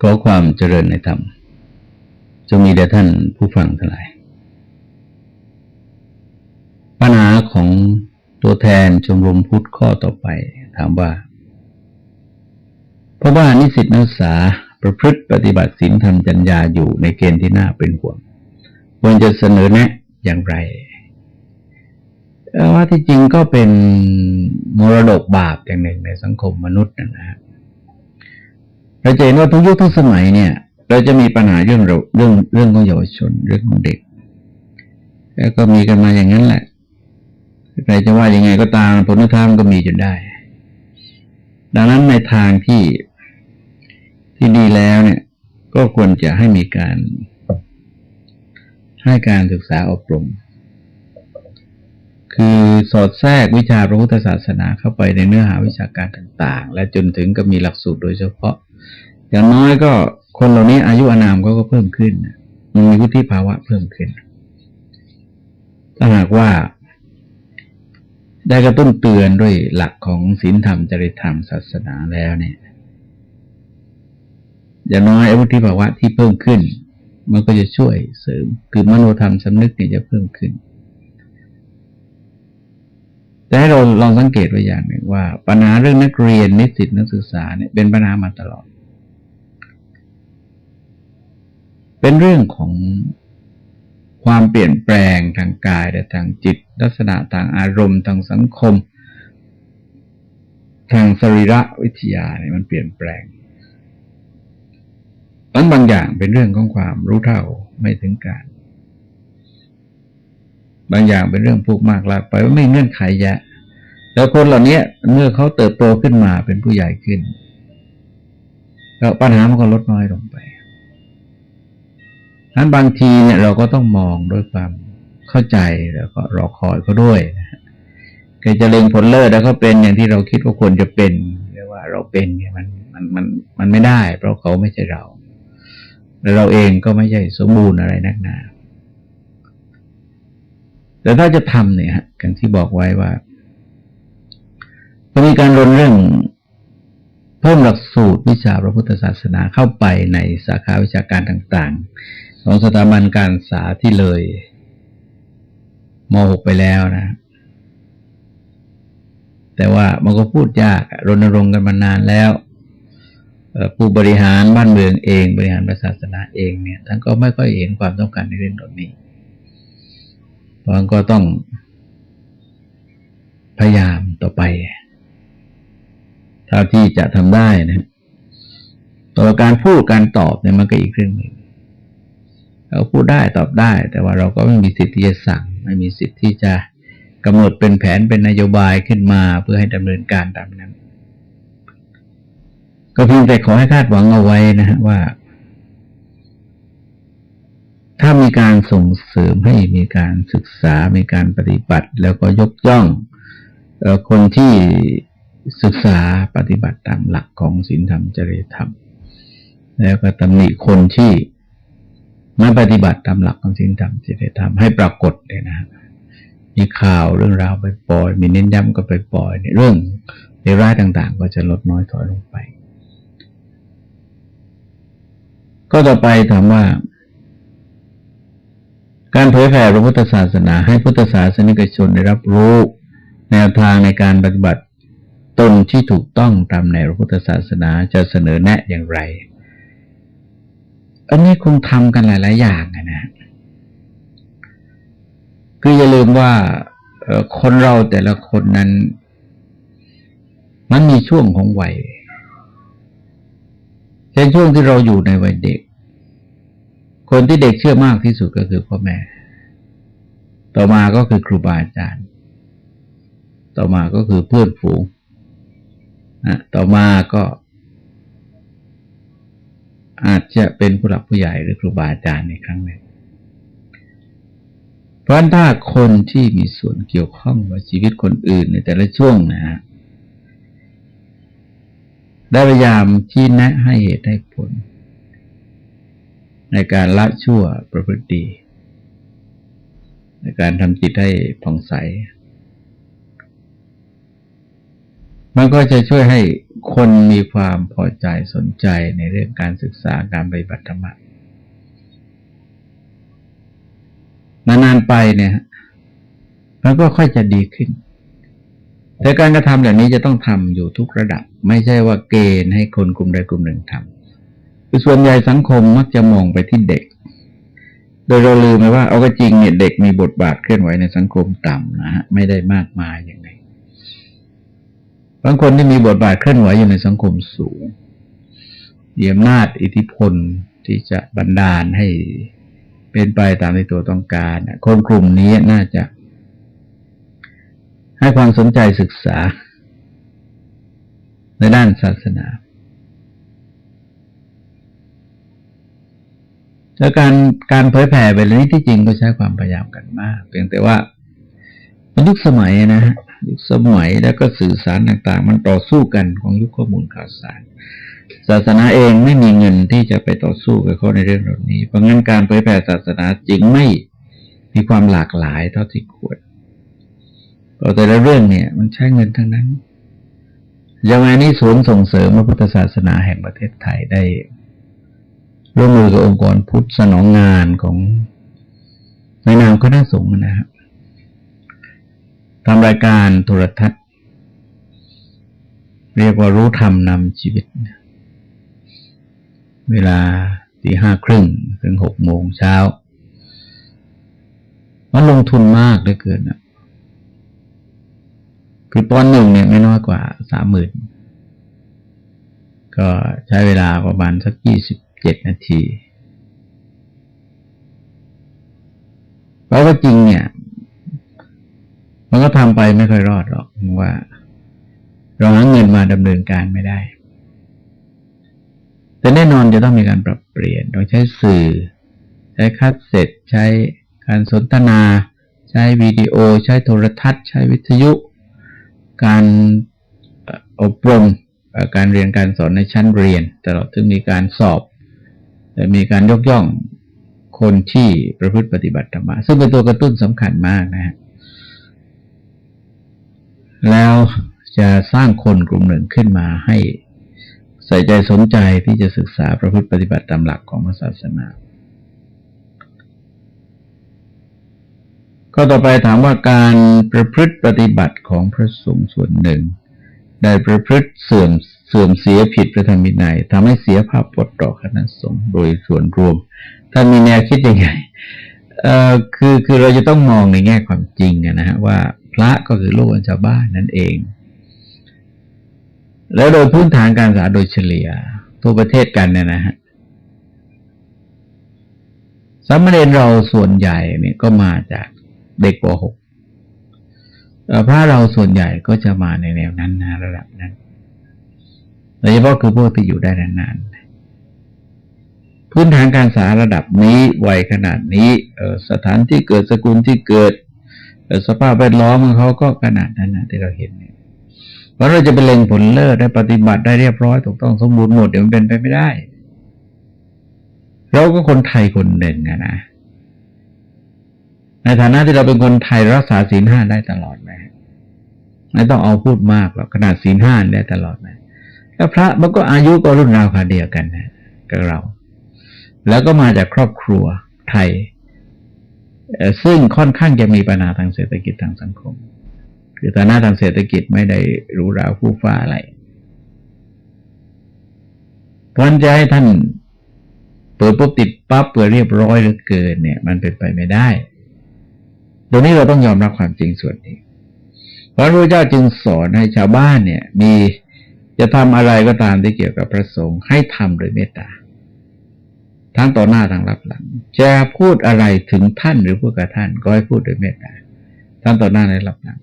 ขอความเจริญในธรรมจงมีแด่ท่านผู้ฟังทั้งหลาย ปัญหาของตัวแทนชมรมพุทธข้อต่อไปถามว่า เพราะว่านิสิตนักศึกษาประพฤติปฏิบัติศีลธรรมจัญญาอยู่ในเกณฑ์ที่น่าเป็นห่วงควรจะเสนอแนะอย่างไรว่าที่จริงก็เป็นมรดกบาปอย่างหนึ่งในสังคมมนุษย์นะฮะ เราจะเห็นว่าทุกยุคทุกสมัยเนี่ย เราจะมีปัญหาเรื่องเราเรื่องเรื่องของเยาวชนเรื่องของเด็ก แล้วก็มีกันมาอย่างนั้นแหละใครจะว่ายังไงก็ตามผลธรรมก็มีจนได้ ดังนั้นในทางที่ที่ดีแล้วเนี่ย ก็ควรจะให้มีการ ให้การศึกษาอบรม คือสอดแทรกวิชาพระพุทธศาสนาเข้าไปในเนื้อหาวิชาการต่าง ๆ และจนถึงก็มีหลักสูตรโดยเฉพาะ อย่างน้อยก็คนเหล่านี้อายุอานามก็ก็เพิ่มขึ้นมันมีวุฒิภาวะเพิ่มขึ้นถ้าหากว่า ได้กระตุ้นเตือนด้วยหลักของศีลธรรมจริยธรรมศาสนาแล้วเนี่ยอย่างน้อยวุฒิภาวะที่เพิ่มขึ้น มันก็จะช่วยเสริมคือมโนธรรมสำนึกเนี่ยจะเพิ่มขึ้นแต่ให้เราลองสังเกตไว้อย่างหนึ่งว่า ปัญหาเรื่องนักเรียนนิสิตนักศึกษาเนี่ยเป็นปัญหามาตลอด เป็นเรื่องของความเปลี่ยนแปลงทางกายและทางจิต ลักษณะทางอารมณ์ทางสังคม ทางสรีระวิทยาเนี่ยมันเปลี่ยนแปลงนั้นบางอย่างเป็นเรื่องของความรู้เท่าไม่ถึงการ บางอย่างเป็นเรื่องพูกมากลากไปว่าไม่เงื่อนไขแยะ แล้วคนเหล่านี้เมื่อเขาเติบโตขึ้นมาเป็นผู้ใหญ่ขึ้นแล้วปัญหามันก็ลดน้อยลงไป นั้นบางทีเนี่ยเราก็ต้องมองด้วยความเข้าใจแล้วก็รอคอยเขาด้วยนะแกจะเล็งผลเลิศแล้วเขาเป็นอย่างที่เราคิดว่าควรจะเป็นเรียกว่าเราเป็นเนี่ยมันมันมันมันไม่ได้ เพราะเขาไม่ใช่เราและเราเองก็ไม่ใช่สมบูรณ์อะไรนักหนา แต่ถ้าจะทำเนี่ยอย่างที่บอกไว้ว่าก็มีการรณเรื่องเพิ่มหลักสูตรวิชาพระพุทธศาสนาเข้าไปในสาขาวิชาการต่าง ๆ ของสถาบันการศึกษาที่เลยม .6 ไปแล้วนะ แต่ว่ามันก็พูดยากรณรงค์กันมานานแล้วผู้บริหารบ้านเมืองเอง บริหารศาสนาเองเนี่ยท่านก็ไม่ค่อยเห็นความต้องการในเรื่องนี้เพราะก็ต้องพยายามต่อไปเท่าที่จะทำได้นะต่อการพูดการตอบเนี่ยมันก็อีกเรื่องหนึ่ง เราพูดได้ตอบได้ แต่ว่าเราก็ไม่มีสิทธิ์ที่จะสั่ง ไม่มีสิทธิ์ที่จะกำหนดเป็นแผนเป็นนโยบายขึ้นมาเพื่อให้ดำเนินการตามนั้น ก็เพียงแต่ขอให้คาดหวังเอาไว้นะฮะว่า ถ้ามีการส่งเสริมให้มีการศึกษา มีการปฏิบัติ แล้วก็ยกย่องคนที่ศึกษาปฏิบัติตามหลักของศีลธรรมจริยธรรม แล้วก็ตำหนิคนที่ ไม่ปฏิบัติตามหลักของศีลธรรมจริยธรรมให้ปรากฏเลยนะมีข่าวเรื่องราวไปปล่อย มีเน้นย้ำก็ไปปล่อยในเรื่องในร้ายต่างๆ ก็จะลดน้อยถอยลงไป ก็ต่อไปถามว่า การเผยแผ่พระพุทธศาสนา ให้พุทธศาสนิกชนได้รับรู้ แนวทางในการปฏิบัติตนที่ถูกต้องตามแนวพระพุทธศาสนาจะเสนอแนะอย่างไร อันนี้คงทำกันหลาย ๆ อย่างนะคืออย่าลืมว่าคนเราแต่ละคนนั้น มันมีช่วงของวัยในช่วงที่เราอยู่ในวัยเด็ก คนที่เด็กเชื่อมากที่สุดก็คือพ่อแม่ ต่อมาก็คือครูบาอาจารย์ ต่อมาก็คือเพื่อนฝูงนะต่อมาก็ อาจจะเป็นผู้หลักผู้ใหญ่หรือครูบาอาจารย์ในครั้งหนึ่งเพราะถ้าคนที่มีส่วนเกี่ยวข้องกับชีวิตคนอื่นในแต่ละช่วงนะฮะได้พยายามชี้แนะให้เหตุให้ผล ในการละชั่วประพฤติดี ในการทำจิตให้ผ่องใส มันก็จะช่วยให้ คนมีความพอใจสนใจในเรื่องการศึกษาการปฏิบัติธรรมนานๆไปเนี่ยมันก็ค่อยจะดีขึ้น แต่การกระทำแบบนี้จะต้องทำอยู่ทุกระดับ ไม่ใช่ว่าเกณฑ์ให้คนกลุ่มใดกลุ่มหนึ่งทำคือส่วนใหญ่สังคมมักจะมองไปที่เด็ก โดยเราลืมไปว่าเอาก็จริงเนี่ยเด็กมีบทบาทเคลื่อนไหวในสังคมต่ำนะฮะไม่ได้มากมายอย่างไร บางคนที่มีบทบาทเคลื่อนไหวอยู่ในสังคมสูงมีอำนาจอิทธิพลที่จะบันดาลให้เป็นไปตามที่ตัวต้องการ คนกลุ่มนี้น่าจะ ให้ความสนใจศึกษา ในด้านศาสนาแล้วการการเผยแผ่ไปนี้ที่จริงก็ใช้ความพยายามกันมาก เพียงแต่ว่ายุคสมัยนะฮะ ยุคสมัยแล้วก็สื่อสารต่างๆ มันต่อสู้กันของยุคข้อมูลข่าวสาร ศาสนาเองไม่มีเงินที่จะไปต่อสู้กับเขาในเรื่องเหล่านี้ เพราะงั้นการเผยแผ่ศาสนาจริงไม่มีความหลากหลายเท่าที่ควรแต่ละเรื่องเนี่ย มันใช้เงินทั้งนั้นยังไงนี้ศูนย์ส่งเสริมพระพุทธศาสนาแห่งประเทศไทยได้ร่วมมือกับองค์กรพุทธสนองงานของในนามคณะสงฆ์นะครับ ทำรายการโทรทัศน์ เรียกว่ารู้ธรรมนำชีวิต เวลาตีห้าครึ่งถึงหกโมงเช้า มันลงทุนมากเหลือเกินอะคือตอนหนึ่งเนี่ยไม่น้อยกว่าสามหมื่นก็ใช้เวลาประมาณสักยี่สิบเจ็ดนาทีเพราะว่าจริงเนี่ย มันก็ทำไปไม่ค่อยรอดหรอกว่า เราหาเงินมาดำเนินการไม่ได้ แต่แน่นอนจะต้องมีการปรับเปลี่ยนโดยใช้สื่อ ใช้คัดเสร็จ ใช้การสนทนา ใช้วิดีโอ ใช้โทรทัศน์ ใช้วิทยุ การอบรมการเรียนการสอนในชั้นเรียนตลอดถึงมีการสอบและมีการยกย่องคนที่ประพฤติปฏิบัติธรรมซึ่งเป็นตัวกระตุ้นสำคัญมากนะฮะ แล้วจะสร้างคนกลุ่มหนึ่งขึ้นมาให้ใส่ใจสนใจที่จะศึกษาประพฤติปฏิบัติตามหลักของศาสนา ก็ต่อไปถามว่าการประพฤติปฏิบัติของพระสงฆ์ส่วนหนึ่ง ได้ประพฤติเสื่อมเสื่อมเสียผิดพระธรรมวินัยทำให้เสียภาพปดต่อคณะสงฆ์โดยส่วนรวมท่านมีแนวคิดยังไงเอ่อคือคือเราจะต้องมองในแง่ความจริงนะฮะว่า พระก็คือโลกชาวบ้านนั่นเอง แล้วโดยพื้นฐานการศึกษาโดยเฉลี่ยทั่วประเทศกันเนี่ยนะฮะสามเณรเราส่วนใหญ่เนี่ยก็มาจากเด็กป .6 พระเราส่วนใหญ่ก็จะมาในแนวนั้นนะระดับนั้นโดยเฉพาะคือพวกที่อยู่ได้นานๆพื้นฐานการศึกษาระดับนี้วัยขนาดนี้สถานที่เกิดสกุลที่เกิด สภาพแวดล้อมของเขาก็ขนาดนั้นนะที่เราเห็นเนี่ยพราเราจะไปเล็งผลเลิศได้ปฏิบัติได้เรียบร้อยถูกต้องสมบูรณ์หมดเดี๋ยวมันเป็นไปไม่ได้ เราก็คนไทยคนหนึ่งอะนะในฐานะที่เราเป็นคนไทยรักษาศีลห้าได้ตลอดไหมไม่ต้องเอาพูดมากหรอกขนาดศีลห้าได้ตลอดไหมแล้วพระมันก็อายุก็รุ่นราวคาเดียวกันนะกับเรา แล้วก็มาจากครอบครัวไทย ซึ่งค่อนข้างจะมีปัญหาทางเศรษฐกิจทางสังคม คือฐานะทางเศรษฐกิจไม่ได้รู้ราวผู้ฟ้าอะไรเพราะจะให้ท่านเปิดปุ๊บติดปั๊บเปิดเรียบร้อยหรือเกินเนี่ย มันเป็นไปไม่ได้ตรงนี้เราต้องยอมรับความจริงส่วนนี้ เพราะพระเจ้าจึงสอนให้ชาวบ้านเนี่ย มีจะทำอะไรก็ตามที่เกี่ยวกับพระสงฆ์ให้ทำโดยเมตตา ทั้งต่อหน้าทั้งรับหลัง จะพูดอะไรถึงท่านหรือพูดกับท่าน ก็ให้พูดโดยเมตตาทั้งต่อหน้าและรับหลัง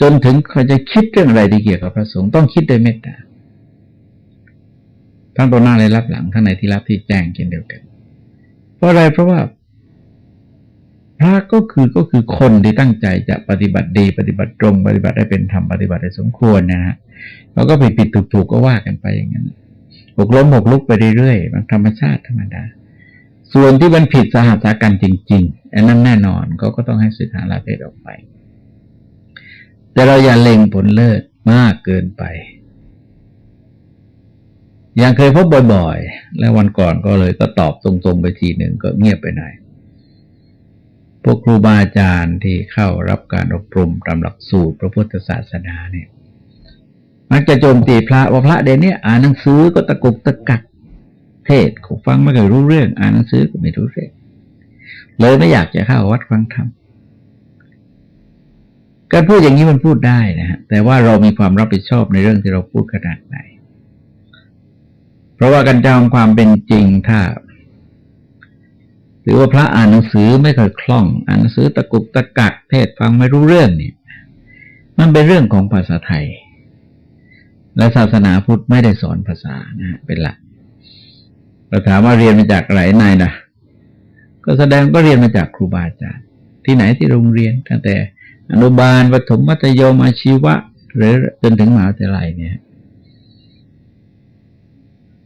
จนถึงเขาจะคิดเรื่องอะไรที่เกี่ยวกับพระสงฆ์ต้องคิดด้วยเมตตาทั้งตัวหน้าและรับหลังทั้งในที่รับที่แจ้งเช่นเดียวกัน เพราะอะไรเพราะว่าพระก็คือก็คือคนที่ตั้งใจจะปฏิบัติดี ปฏิบัติตรง ปฏิบัติได้เป็นธรรมปฏิบัติได้สมควรนะฮะเราก็ผิดผิดถูกถูกก็ว่ากันไปอย่างนั้น หกล้มหกลุกไปเรื่อยๆมันธรรมชาติธรรมดา ส่วนที่มันผิดสหัสกันจริงๆอันนั้นแน่นอนเขาก็ต้องให้สึกหาลาเพศออกไป แต่เราอย่าเล็งผลเลิศมากเกินไปยังเคยพบบ่อยๆ แล้ววันก่อนก็เลยก็ตอบตรงๆไปทีหนึ่งก็เงียบไปหน่อย พวกครูบาอาจารย์ที่เข้ารับการอบรมตามหลักสูตรพระพุทธศาสนาเนี่ย มักจะโจมตีพระว่าพระเดี๋ยวนี้อ่านหนังสือก็ตะกุกตะกัก เทศขฟังไม่เคยรู้เรื่อง อ่านหนังสือก็ไม่รู้เรื่องเลยไม่อยากจะเข้าวัดฟังธรรมการพูดอย่างนี้มันพูดได้นะฮะแต่ว่าเรามีความรับผิดชอบในเรื่องที่เราพูดขนาดไหน เพราะว่าการจำความเป็นจริงถ้า หรือว่าพระอ่านหนังสือไม่เคยคล่อง อ่านหนังสือตะกุกตะกักเทศฟังไม่รู้เรื่องเนี่ย มันเป็นเรื่องของภาษาไทย และศาสนาพุทธไม่ได้สอนภาษานะเป็นหลักเราถามว่าเรียนมาจากไหนนายนะก็แสดงก็เรียนมาจากครูบาอาจารย์ ที่ไหนที่โรงเรียนตั้งแต่อนุบาลประถมมัธยมอาชีวะ หรือจนถึงมหาวิทยาลัยเนี่ย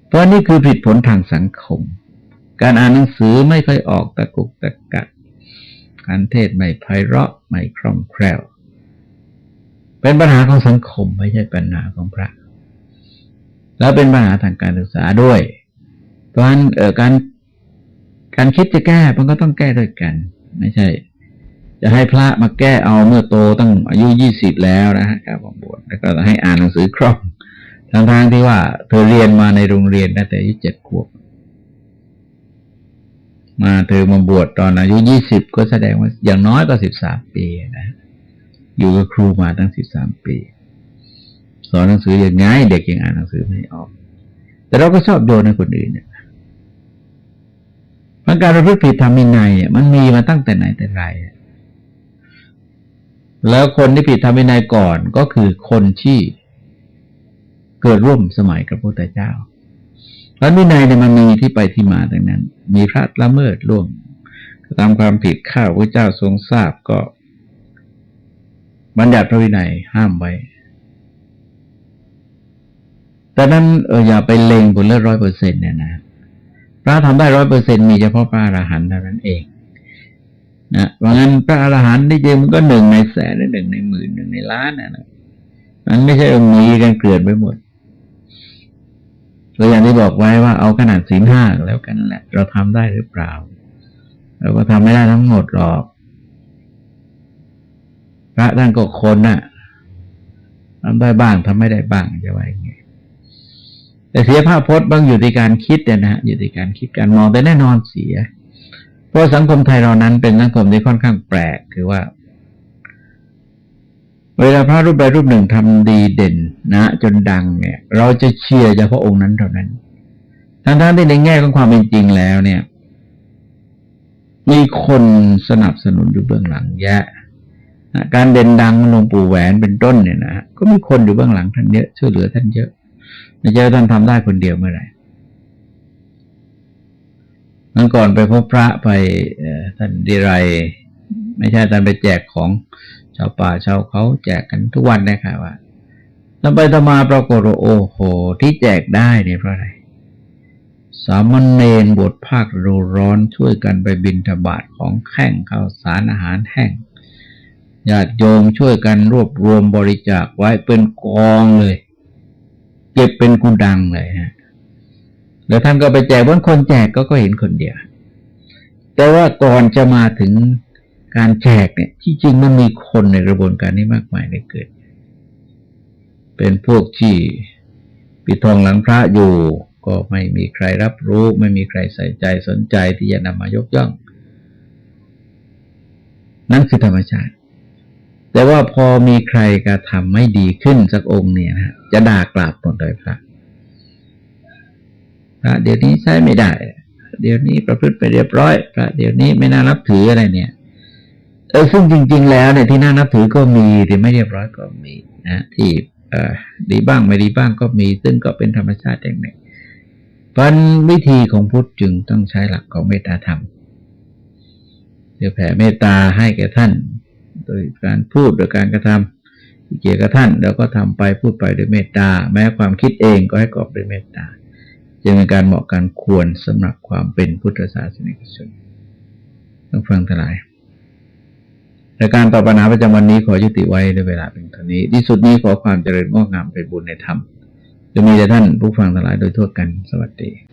เพราะนี่คือผิดผลทางสังคม การอ่านหนังสือไม่ค่อยออกตะกุกตะกักการเทศไม่ไพเราะไม่คล่องแคล่ว เป็นปัญหาของสังคมไม่ใช่ปัญหาของพระ แล้วเป็นปัญหาทางการศึกษาด้วย เพราะฉะนั้นการการคิดจะแก้มันก็ต้องแก้ด้วยกัน ไม่ใช่ จะให้พระมาแก้เอาเมื่อโตตั้งอายุยี่สิบแล้วนะฮะการบวชแล้วก็ให้อ่านหนังสือครองทางทางที่ว่าเธอเรียนมาในโรงเรียนตั้งแต่อายุเจ็ดขวบ มาเธอมาบวชตอนอายุยี่สิบก็แสดงว่าอย่างน้อยก็สิบสามปีนะ อยู่กับครูมาตั้งสิบสามปี สอนหนังสืออย่างง่ายเด็กยังอ่านหนังสือไม่ออก แต่เราก็ชอบโยนให้คนอื่นเนี่ยมันการประพฤติผิดทำมินัยมันมีมาตั้งแต่ไหนแต่ไรแล้วคนที่ผิดธรรมวินัยก่อนก็คือคนที่เกิดร่วมสมัยกับพระพุทธเจ้าพระวินัยเนี่ยมันมีที่ไปที่มาดังนั้น มีพระละเมิดร่วมตามความผิดข้าพระเจ้าทรงทราบก็ บัญญัติพระวินัยห้ามไว้ แต่นั้นเอออย่าไปเลงผลเลือดร้อยเปอร์เซ็นต์เนี่ยนะพระทำได้ร้อยเปอร์เซ็นมีเฉพาะพระอรหันต์เท่านั้นเองนะเพราะงั้นพระอรหันต์ที่จริงมันก็หนึ่งในแสนหนึ่งในหมื่นหนึ่งในล้านนะมันไม่ใช่มีกันเกลื่อนไปหมดตัวอย่างที่บอกไว้ว่าเอาขนาดศีลห้าแล้วกันแหละ เราทำได้หรือเปล่า เราก็ทำไม่ได้ทั้งหมดหรอก พระท่านก็คนน่ะทำได้บ้างทำไม่ได้บ้างจะว่าอย่างไง แต่เสียภาพพจน์บางอยู่ในการคิดเนี่ยนะอยู่ในการคิดการมองแต่แน่นอนเสีย เพราะสังคมไทยเรานั้นเป็นสังคมที่ค่อนข้างแปลกคือว่า เวลาพระรูปใดรูปหนึ่งทำดีเด่นนะ จนดังเนี่ย เราจะเชียร์เฉพาะองค์นั้นเท่านั้นทั้งๆที่ในแง่ของความเป็นจริงแล้วเนี่ย มีคนสนับสนุนอยู่เบื้องหลังแยะการเด่นดังหลวงปู่แหวนเป็นต้นเนี่ยนะก็มีคนอยู่เบื้องหลังท่านเยอะช่วยเหลือท่านเยอะ ไม่ใช่ท่านทำได้คนเดียวเมื่อไหร่เมื่อก่อนไปพบพระไปท่านดีไร ไม่ใช่ท่านไปแจกของชาวป่าชาวเขาแจกกันทุกวันนะครับว่าแล้วไปตมาปรากฏโอ้โห ที่แจกได้เนี่ยเพราะอะไร สามเณรบทภาครูร้อนช่วยกันไปบินทบาทของแข่งข้าวสารอาหารแห้งญาติโยมช่วยกันรวบรวมบริจาคไว้เป็นกองเลย เก็บเป็นกุดังเลยฮะแล้วท่านก็ไปแจกบนคนแจกก็ก็เห็นคนเดียว แต่ว่าก่อนจะมาถึงการแจกเนี่ย ที่จริงมันมีคนในกระบวนการนี้มากมายได้เกิด เป็นพวกที่ปิดทองหลังพระอยู่ก็ไม่มีใครรับรู้ ไม่มีใครใส่ใจสนใจที่จะนำมายกย่อง นั่นคือธรรมชาติ แต่ว่าพอมีใครกระทำไม่ดีขึ้นสักองค์เนี่ยนะจะด่ากราบหมดเลยพระพระเดี๋ยวนี้ใช้ไม่ได้ เดี๋ยวนี้ประพฤติไปเรียบร้อยพระเดี๋ยวนี้ไม่น่านับถืออะไรเนี่ย เออซึ่งจริง ๆ แล้วเนี่ยที่น่านับถือก็มีที่ไม่เรียบร้อยก็มีนะที่เออดีบ้างไม่ดีบ้างก็มี ซึ่งก็เป็นธรรมชาติอย่างหนึ่งเพราะวิธีของพุทธจึงต้องใช้หลักของเมตตาธรรมจะแผ่เมตตาให้แก่ท่าน โดยการพูดโดยการกระทำเกี่ยวกับท่านแล้วก็ทำไปพูดไปด้วยเมตตา แม้ความคิดเองก็ให้กอบด้วยเมตตา จึงเป็นการเหมาะการควรสำหรับความเป็นพุทธศาสนิกชนต้องฟังทั้งหลายในการตอบปัญหาประจำวันนี้ขอยุติไว้ในเวลาเป็นเท่านี้ ที่สุดนี้ขอความเจริญงอกงามเป็นบุญในธรรมจะมีแต่ท่านผู้ฟังทั้งหลายโดยทั่วกันสวัสดี